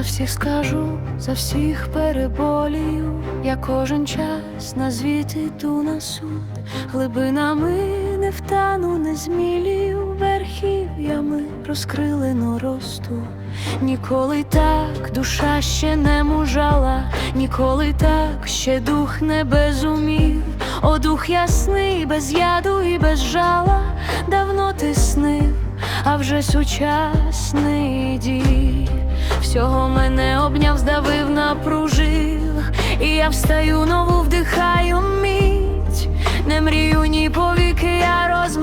всіх скажу, за всіх переболію, я кожен час на звіт іду на суд, глибинами не втану, не змілію, верхів'ями розкрилено росту. Ніколи так душа ще не мужала, ніколи так ще дух не безумів, о дух ясний, без яду і без жала, давно ти снив, а вже сучасний дій. Всього мене обняв, здавив, напружив, і я встаю, нову вдихаю мить, не мрію ні повіки, я розмружив,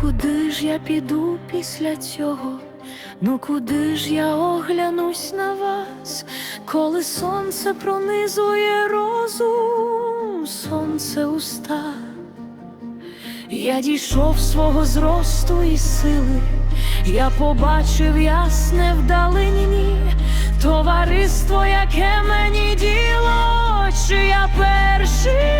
куди ж я піду після цього? Ну куди ж я оглянусь на вас, коли сонце пронизує розум, сонце уста? Я дійшов свого зросту і сили, я побачив ясне вдалині, товариство, яке мені діло, чи я перший.